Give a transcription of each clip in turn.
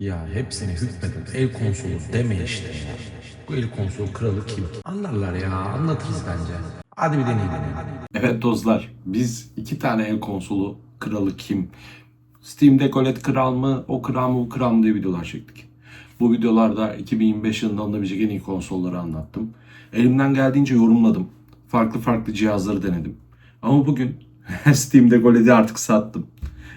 Ya hepsine hükmedip el konsolu deme işte ya. Bu el konsolu kralı kim? Anlarlar ya anlatırız bence. Hadi bir deneyelim. Evet dostlar, biz iki tane el konsolu kralı kim? Steam Deck OLED kral mı, o kral mı, bu kral mı diye videolar çektik. Bu videolarda 2025 yılında alınabilecek en iyi konsolları anlattım. Elimden geldiğince yorumladım. Farklı farklı cihazları denedim. Ama bugün Steam Deck OLED'i artık sattım.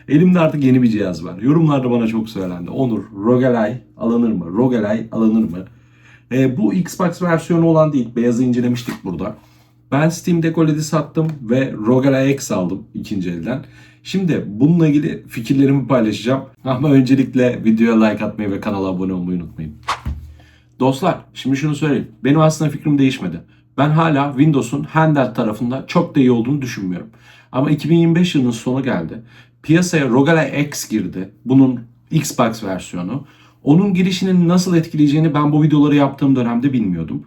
Elimde artık yeni bir cihaz var. Yorumlarda bana çok söylendi. Onur, ROG Ally alınır mı? ROG Ally alınır mı? E, bu Xbox versiyonu olan değil. Beyazı incelemiştik burada. Ben Steam Deck sattım ve ROG Ally X aldım ikinci elden. Şimdi bununla ilgili fikirlerimi paylaşacağım. Ama öncelikle videoya like atmayı ve kanala abone olmayı unutmayın. Dostlar şimdi şunu söyleyeyim. Benim aslında fikrim değişmedi. Ben hala Windows'un handheld tarafında çok da iyi olduğunu düşünmüyorum. Ama 2025 yılının sonu geldi. Piyasaya ROG Ally X girdi. Bunun Xbox versiyonu. Onun girişinin nasıl etkileyeceğini ben bu videoları yaptığım dönemde bilmiyordum.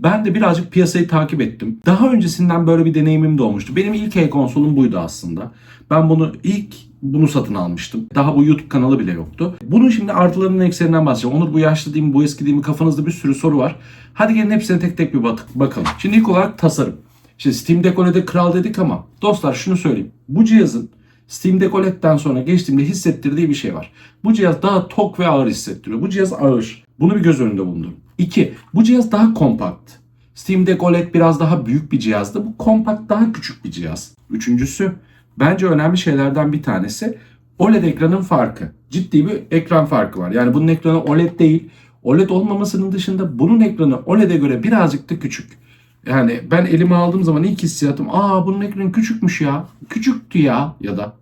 Ben de birazcık piyasayı takip ettim. Daha öncesinden böyle bir deneyimim de olmuştu. Benim ilk el konsolum buydu aslında. Ben bunu ilk bunu satın almıştım. Daha bu YouTube kanalı bile yoktu. Bunun şimdi artılarının eksilerinden bahsedeceğim. Onur bu yaşlı değil mi, bu eski değil mi kafanızda bir sürü soru var. Hadi gelin hepsine tek tek bir bak- bakalım. Şimdi ilk olarak tasarım. Şimdi Steam Deck OLED'e kral dedik ama dostlar şunu söyleyeyim. Bu cihazın Steam Deck OLED'den sonra geçtiğimde hissettirdiği bir şey var. Bu cihaz daha tok ve ağır hissettiriyor. Bu cihaz ağır. Bunu bir göz önünde bulundurun. İki, bu cihaz daha kompakt. Steam Deck OLED biraz daha büyük bir cihazdı. Bu kompakt daha küçük bir cihaz. Üçüncüsü, bence önemli şeylerden bir tanesi OLED ekranın farkı. Ciddi bir ekran farkı var. Yani bunun ekranı OLED değil. OLED olmamasının dışında bunun ekranı OLED'e göre birazcık da küçük. Yani ben elime aldığım zaman ilk hissiyatım aa bunun ekranı küçükmüş ya. Küçüktü ya ya da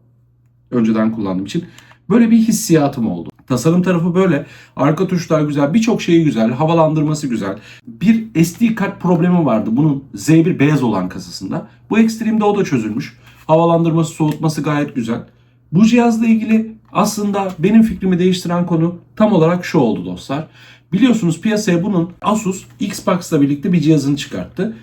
önceden kullandığım için böyle bir hissiyatım oldu. Tasarım tarafı böyle. Arka tuşlar güzel. Birçok şeyi güzel. Havalandırması güzel. Bir SD kart problemi vardı bunun Z1 beyaz olan kasasında. Bu Extreme'de o da çözülmüş. Havalandırması, soğutması gayet güzel. Bu cihazla ilgili aslında benim fikrimi değiştiren konu tam olarak şu oldu dostlar. Biliyorsunuz piyasaya bunun Asus Xbox'la birlikte bir cihazını çıkarttı.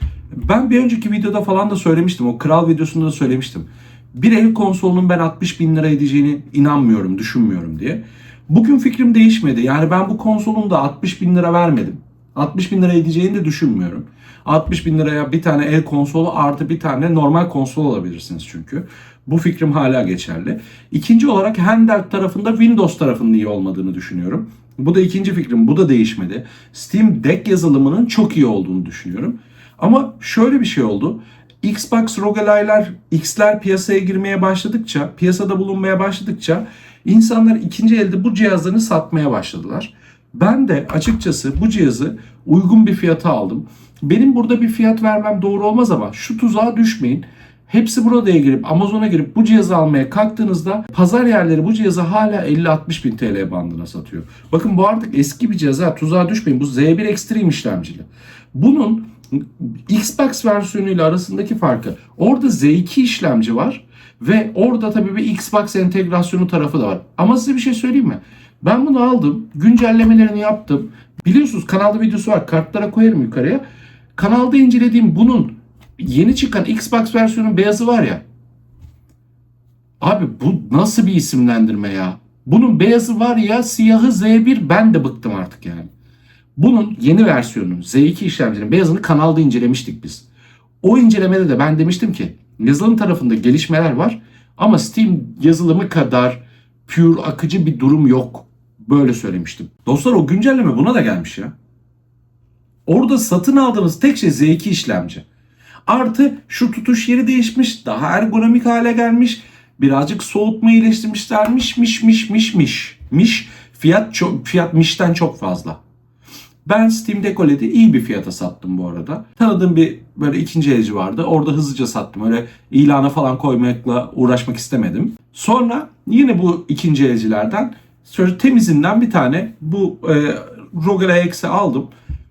Ben bir önceki videoda falan da söylemiştim. O kral videosunda da söylemiştim. Bir el konsolunun ben 60 bin lira edeceğini inanmıyorum, düşünmüyorum diye. Bugün fikrim değişmedi. Yani ben bu konsolun da 60 bin lira vermedim. 60 bin lira edeceğini de düşünmüyorum. 60 bin liraya bir tane el konsolu artı bir tane normal konsol alabilirsiniz çünkü. Bu fikrim hala geçerli. İkinci olarak handheld tarafında Windows tarafının iyi olmadığını düşünüyorum. Bu da ikinci fikrim. Bu da değişmedi. Steam Deck yazılımının çok iyi olduğunu düşünüyorum. Ama şöyle bir şey oldu. Xbox ROG Ally'ler, X'ler piyasaya girmeye başladıkça, piyasada bulunmaya başladıkça insanlar ikinci elde bu cihazlarını satmaya başladılar. Ben de açıkçası bu cihazı uygun bir fiyata aldım. Benim burada bir fiyat vermem doğru olmaz ama şu tuzağa düşmeyin. Hepsi burada girip Amazon'a girip bu cihazı almaya kalktığınızda pazar yerleri bu cihazı hala 50-60 bin TL bandına satıyor. Bakın bu artık eski bir cihaz ha tuzağa düşmeyin. Bu Z1 Extreme işlemcili. Bunun Xbox versiyonuyla arasındaki farkı orada Z2 işlemci var ve orada tabii bir Xbox entegrasyonu tarafı da var. Ama size bir şey söyleyeyim mi? Ben bunu aldım, güncellemelerini yaptım. Biliyorsunuz kanalda videosu var. Kartlara koyarım yukarıya. Kanalda incelediğim bunun yeni çıkan Xbox versiyonun beyazı var ya. Abi bu nasıl bir isimlendirme ya? Bunun beyazı var ya, siyahı Z1 ben de bıktım artık yani. Bunun yeni versiyonunun Z2 işlemcinin beyazını kanalda incelemiştik biz. O incelemede de ben demiştim ki yazılım tarafında gelişmeler var ama Steam yazılımı kadar pure akıcı bir durum yok. Böyle söylemiştim. Dostlar o güncelleme buna da gelmiş ya. Orada satın aldığınız tek şey Z2 işlemci. Artı şu tutuş yeri değişmiş, daha ergonomik hale gelmiş. Birazcık soğutma iyileştirmişlermiş, miş miş miş miş. Miş fiyat çok fiyat mişten çok fazla. Ben Steam Deck OLED'i iyi bir fiyata sattım bu arada. Tanıdığım bir böyle ikinci elci vardı. Orada hızlıca sattım. Öyle ilana falan koymakla uğraşmak istemedim. Sonra yine bu ikinci elcilerden şöyle temizinden bir tane bu e, ROG Ally X'i aldım.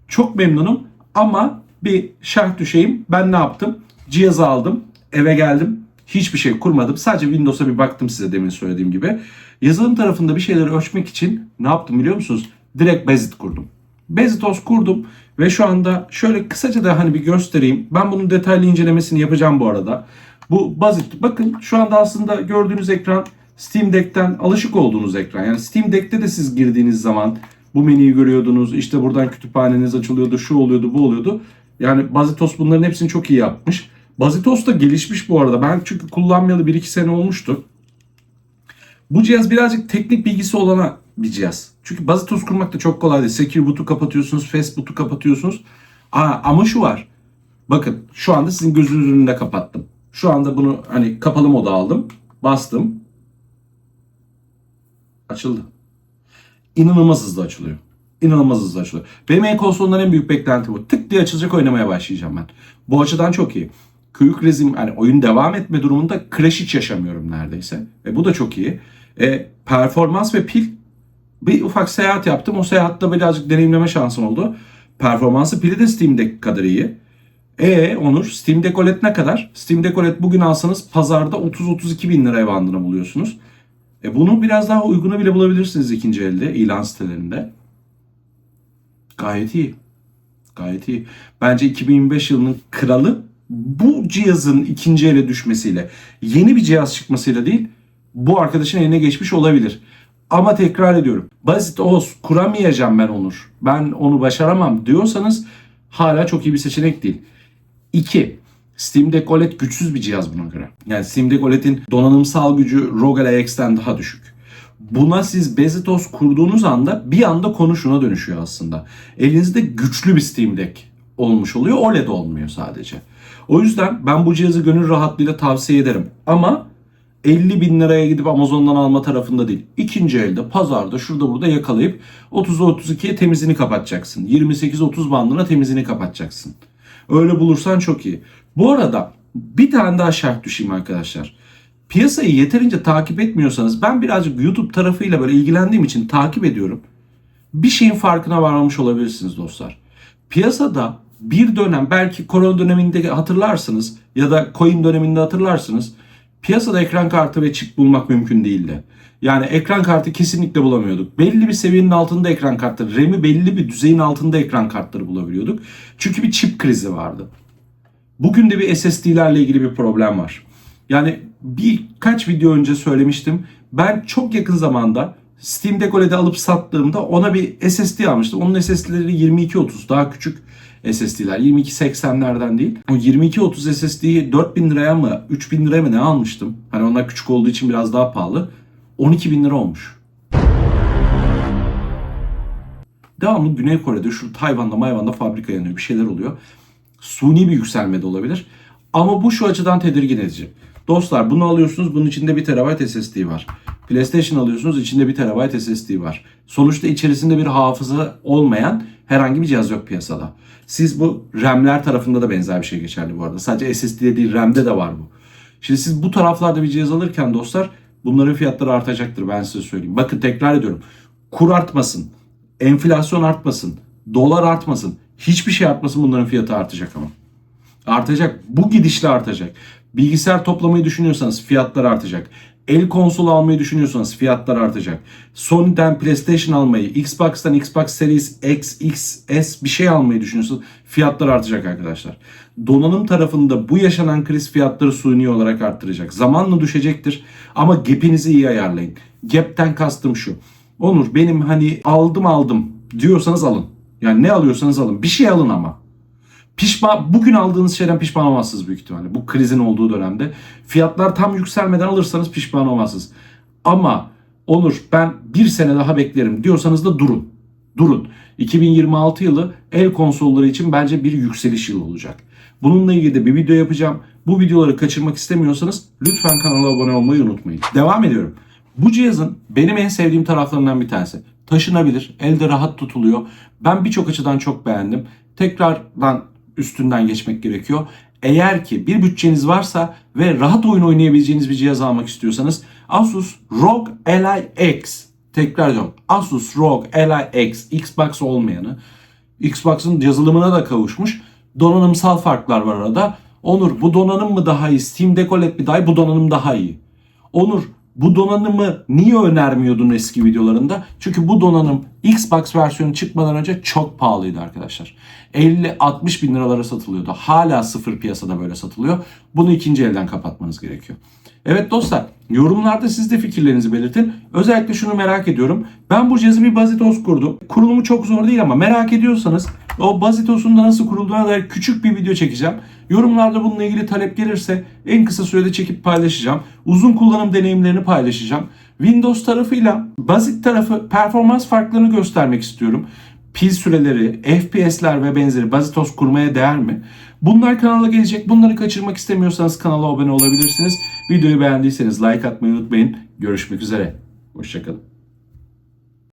Çok memnunum ama bir şark düşeyim. Ben ne yaptım? Cihazı aldım. Eve geldim. Hiçbir şey kurmadım. Sadece Windows'a bir baktım size demin söylediğim gibi. Yazılım tarafında bir şeyleri ölçmek için ne yaptım biliyor musunuz? Direkt Bezit kurdum. Bezitos kurdum ve şu anda şöyle kısaca da hani bir göstereyim. Ben bunun detaylı incelemesini yapacağım bu arada. Bu basit. Bakın şu anda aslında gördüğünüz ekran Steam Deck'ten alışık olduğunuz ekran. Yani Steam Deck'te de siz girdiğiniz zaman bu menüyü görüyordunuz. İşte buradan kütüphaneniz açılıyordu, şu oluyordu, bu oluyordu. Yani Bazitos bunların hepsini çok iyi yapmış. Bazitos da gelişmiş bu arada. Ben çünkü kullanmayalı 1-2 sene olmuştu. Bu cihaz birazcık teknik bilgisi olana bir cihaz. Çünkü Bazitos kurmak da çok kolay değil. Secure boot'u kapatıyorsunuz, Fast boot'u kapatıyorsunuz. Aa, ama şu var. Bakın şu anda sizin gözünüzün önünde kapattım. Şu anda bunu hani kapalı moda aldım. Bastım. Açıldı. İnanılmaz hızlı açılıyor. İnanılmaz hızlı açılıyor. Benim en konsolundan en büyük beklenti bu. Tık diye açılacak oynamaya başlayacağım ben. Bu açıdan çok iyi. Quick Resim hani oyun devam etme durumunda crash hiç yaşamıyorum neredeyse. E, bu da çok iyi. E, performans ve pil bir ufak seyahat yaptım. O seyahatte birazcık deneyimleme şansım oldu. Performansı pili de Steam Deck kadar iyi. E Onur Steam Deck OLED ne kadar? Steam Deck OLED bugün alsanız pazarda 30-32 bin liraya bandına buluyorsunuz. E bunu biraz daha uyguna bile bulabilirsiniz ikinci elde ilan sitelerinde. Gayet iyi. Gayet iyi. Bence 2025 yılının kralı bu cihazın ikinci ele düşmesiyle, yeni bir cihaz çıkmasıyla değil, bu arkadaşın eline geçmiş olabilir. Ama tekrar ediyorum. Basit OS kuramayacağım ben Onur. Ben onu başaramam diyorsanız hala çok iyi bir seçenek değil. 2. Steam Deck OLED güçsüz bir cihaz buna göre. Yani Steam Deck OLED'in donanımsal gücü ROG Ally X'ten daha düşük. Buna siz Bezitos kurduğunuz anda bir anda konu şuna dönüşüyor aslında. Elinizde güçlü bir Steam Deck olmuş oluyor. OLED olmuyor sadece. O yüzden ben bu cihazı gönül rahatlığıyla tavsiye ederim. Ama 50 bin liraya gidip Amazon'dan alma tarafında değil. İkinci elde pazarda şurada burada yakalayıp 30'a 32'ye temizini kapatacaksın. 28-30 bandına temizini kapatacaksın. Öyle bulursan çok iyi. Bu arada bir tane daha şart düşeyim arkadaşlar. Piyasayı yeterince takip etmiyorsanız ben birazcık YouTube tarafıyla böyle ilgilendiğim için takip ediyorum. Bir şeyin farkına varmamış olabilirsiniz dostlar. Piyasada bir dönem belki korona döneminde hatırlarsınız ya da coin döneminde hatırlarsınız. Piyasada ekran kartı ve çip bulmak mümkün değildi. Yani ekran kartı kesinlikle bulamıyorduk. Belli bir seviyenin altında ekran kartları, RAM'i belli bir düzeyin altında ekran kartları bulabiliyorduk. Çünkü bir çip krizi vardı. Bugün de bir SSD'lerle ilgili bir problem var. Yani birkaç video önce söylemiştim. Ben çok yakın zamanda Steam Deck OLED'i alıp sattığımda ona bir SSD almıştım. Onun SSD'leri 2230 daha küçük SSD'ler. 2280'lerden değil. O 2230 SSD'yi 4000 liraya mı 3000 liraya mı ne almıştım? Hani onlar küçük olduğu için biraz daha pahalı. 12 bin lira olmuş. Devamlı Güney Kore'de şu Tayvan'da Mayvan'da fabrika yanıyor bir şeyler oluyor. Suni bir yükselme de olabilir. Ama bu şu açıdan tedirgin edici. Dostlar bunu alıyorsunuz bunun içinde 1 TB SSD var. PlayStation alıyorsunuz içinde 1 TB SSD var. Sonuçta içerisinde bir hafıza olmayan herhangi bir cihaz yok piyasada. Siz bu RAM'ler tarafında da benzer bir şey geçerli bu arada. Sadece SSD'de değil RAM'de de var bu. Şimdi siz bu taraflarda bir cihaz alırken dostlar bunların fiyatları artacaktır ben size söyleyeyim. Bakın tekrar ediyorum. Kur artmasın, enflasyon artmasın, dolar artmasın, hiçbir şey artmasın bunların fiyatı artacak ama. Artacak. Bu gidişle artacak. Bilgisayar toplamayı düşünüyorsanız fiyatlar artacak. El konsolu almayı düşünüyorsanız fiyatlar artacak. Sony'den PlayStation almayı, Xbox'tan Xbox Series X, X, S bir şey almayı düşünüyorsanız fiyatlar artacak arkadaşlar. Donanım tarafında bu yaşanan kriz fiyatları suni olarak arttıracak. Zamanla düşecektir ama gap'inizi iyi ayarlayın. Gap'ten kastım şu. Onur benim hani aldım aldım diyorsanız alın. Yani ne alıyorsanız alın. Bir şey alın ama. Pişman, bugün aldığınız şeyden pişman olmazsınız büyük ihtimalle. Bu krizin olduğu dönemde. Fiyatlar tam yükselmeden alırsanız pişman olmazsınız. Ama Onur ben bir sene daha beklerim diyorsanız da durun. Durun. 2026 yılı el konsolları için bence bir yükseliş yılı olacak. Bununla ilgili de bir video yapacağım. Bu videoları kaçırmak istemiyorsanız lütfen kanala abone olmayı unutmayın. Devam ediyorum. Bu cihazın benim en sevdiğim taraflarından bir tanesi. Taşınabilir, elde rahat tutuluyor. Ben birçok açıdan çok beğendim. Tekrardan üstünden geçmek gerekiyor. Eğer ki bir bütçeniz varsa ve rahat oyun oynayabileceğiniz bir cihaz almak istiyorsanız Asus ROG Ally X tekrar ediyorum. Asus ROG Ally X Xbox olmayanı Xbox'ın yazılımına da kavuşmuş. Donanımsal farklar var arada. Onur bu donanım mı daha iyi? Steam Deck OLED mi daha iyi? Bu donanım daha iyi. Onur bu donanımı niye önermiyordun eski videolarında? Çünkü bu donanım Xbox versiyonu çıkmadan önce çok pahalıydı arkadaşlar. 50-60 bin liralara satılıyordu. Hala sıfır piyasada böyle satılıyor. Bunu ikinci elden kapatmanız gerekiyor. Evet dostlar Yorumlarda siz de fikirlerinizi belirtin. Özellikle şunu merak ediyorum. Ben bu cihazı bir Bazitos kurdum. Kurulumu çok zor değil ama merak ediyorsanız o Bazitos'un da nasıl kurulduğuna dair küçük bir video çekeceğim. Yorumlarda bununla ilgili talep gelirse en kısa sürede çekip paylaşacağım. Uzun kullanım deneyimlerini paylaşacağım. Windows tarafıyla Bazit tarafı performans farklarını göstermek istiyorum. Pil süreleri, FPS'ler ve benzeri Bazitos kurmaya değer mi? Bunlar kanala gelecek. Bunları kaçırmak istemiyorsanız kanala abone olabilirsiniz. Videoyu beğendiyseniz like atmayı unutmayın. Görüşmek üzere. Hoşçakalın.